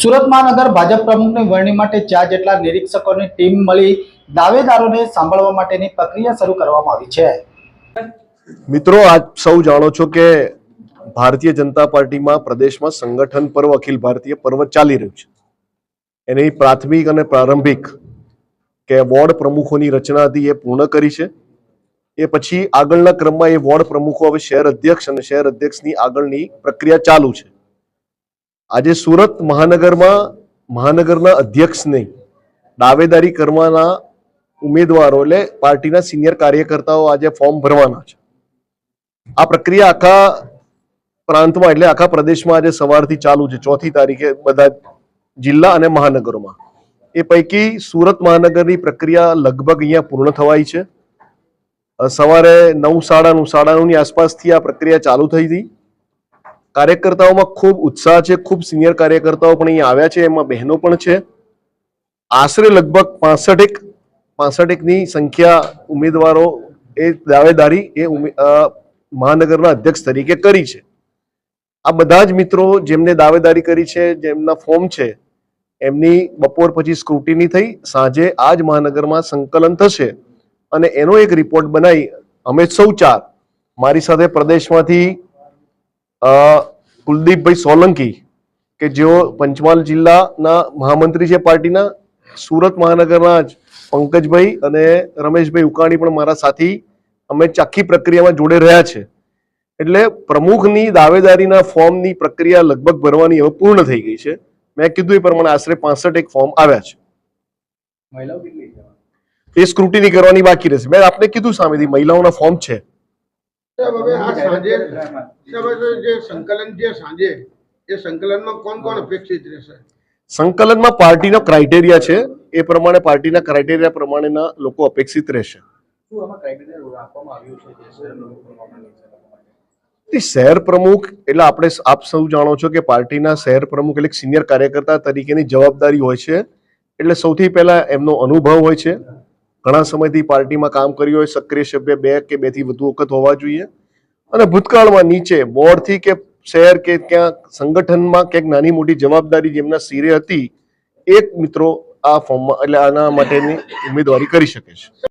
સુરત મહાનગર ભાજપ પ્રમુખની વરણી માટે ચાર જેટલા નિરીક્ષકોની ટીમ મળી દાવેદારોને સાંભળવા માટેની પ્રક્રિયા શરૂ કરવામાં આવી છે. મિત્રો, આપ સૌ જાણો છો કે ભારતીય જનતા પાર્ટીમાં પ્રદેશમાં સંગઠન પર્વ, અખિલ ભારતીય પર્વ ચાલી રહ્યું છે. એની પ્રાથમિક અને પ્રારંભિક કે વોર્ડ પ્રમુખોની રચના હતી એ પૂર્ણ કરી છે. એ પછી આગળના ક્રમમાં એ વોર્ડ પ્રમુખો હવે શહેર અધ્યક્ષ અને શહેર અધ્યક્ષની આગળની પ્રક્રિયા ચાલુ છે. આજે સુરત મહાનગરમાં, મહાનગરના અધ્યક્ષને દાવેદારી કરવાના ઉમેદવારો એટલે પાર્ટીના સિનિયર કાર્યકર્તાઓ આજે ફોર્મ ભરવાના છે. આ પ્રક્રિયા આખા પ્રાંતમાં એટલે આખા પ્રદેશમાં આજે સવારથી ચાલુ છે, ચોથી તારીખે બધા જિલ્લા અને મહાનગરોમાં. એ પૈકી સુરત મહાનગરની પ્રક્રિયા લગભગ અહીંયા પૂર્ણ થવાઈ છે. સવારે નવ સાડા નવ, સાડા નવની આસપાસથી આ પ્રક્રિયા ચાલુ થઈ હતી. કાર્યકર્તાઓમાં ખૂબ ઉત્સાહ છે, ખૂબ સિનિયર કાર્યકર્તાઓ પણ અહીંયા આવ્યા છે, એમાં બહેનો પણ છે. આશરે લગભગ પાસઠેક, પાસઠેકની સંખ્યા ઉમેદવારો એ દાવેદારી એ મહાનગરના અધ્યક્ષ તરીકે કરી છે. આ બધા જ મિત્રો જેમને દાવેદારી કરી છે, જેમના ફોર્મ છે, એમની બપોર પછી સ્ક્રુટિની થઈ, સાંજે આ જ મહાનગરમાં સંકલન થશે અને એનો એક રિપોર્ટ બનાવી અમે સૌ ચાર. મારી સાથે પ્રદેશમાંથી કુલદીપભાઈ સોલંકી કે જેઓ પંચમહાલ જિલ્લાના મહામંત્રી છે પાર્ટીના સુરત મહાનગરના જ પંકજભાઈ અને રમેશભાઈ ઉકાણી પણ મારા સાથી અમે આખી પ્રક્રિયામાં જોડે રહ્યા છે. એટલે પ્રમુખની દાવેદારીના ફોર્મની પ્રક્રિયા લગભગ ભરવાની હવે પૂર્ણ થઈ ગઈ છે. મેં કીધું એ પ્રમાણે આશરે પાસઠ એક ફોર્મ આવ્યા છે. એ સ્ક્રુટીની કરવાની બાકી રહેશે. મેં આપને કીધું સામેથી મહિલાઓના ફોર્મ છે. હવે આ સાંજે જે સંકલન છે સાંજે એ સંકલનમાં કોણ કોણ અપેક્ષિત રહેશે? સંકલનમાં પાર્ટીનો ક્રાઇટેરિયા છે. એ પ્રમાણે પાર્ટીના ક્રાઇટેરિયા પ્રમાણેના લોકો અપેક્ષિત રહેશે. એ શહેર પ્રમુખ એટલે આપણે આપ સૌ જાણો છો કે પાર્ટીના શહેર પ્રમુખ એટલે સિનિયર કાર્યકર્તા તરીકેની જવાબદારી હોય છે. એટલે સૌથી પહેલા એમનો અનુભવ હોય છે. ઘણા સમયથી પાર્ટીમાં કામ કર્યું હોય, સક્રિય સભ્ય બે કે બેથી વધુ વખત હોવા જોઈએ. અને ભૂતકાળમાં નીચે બોર્ડથી કે શહેર કે ક્યાં સંગઠનમાં ક્યાંક નાની મોટી જવાબદારી જેમના સિરે હતી, એક મિત્રો આ ફોર્મમાં, એટલે આના માટેની ઉમેદવારી કરી શકે છે.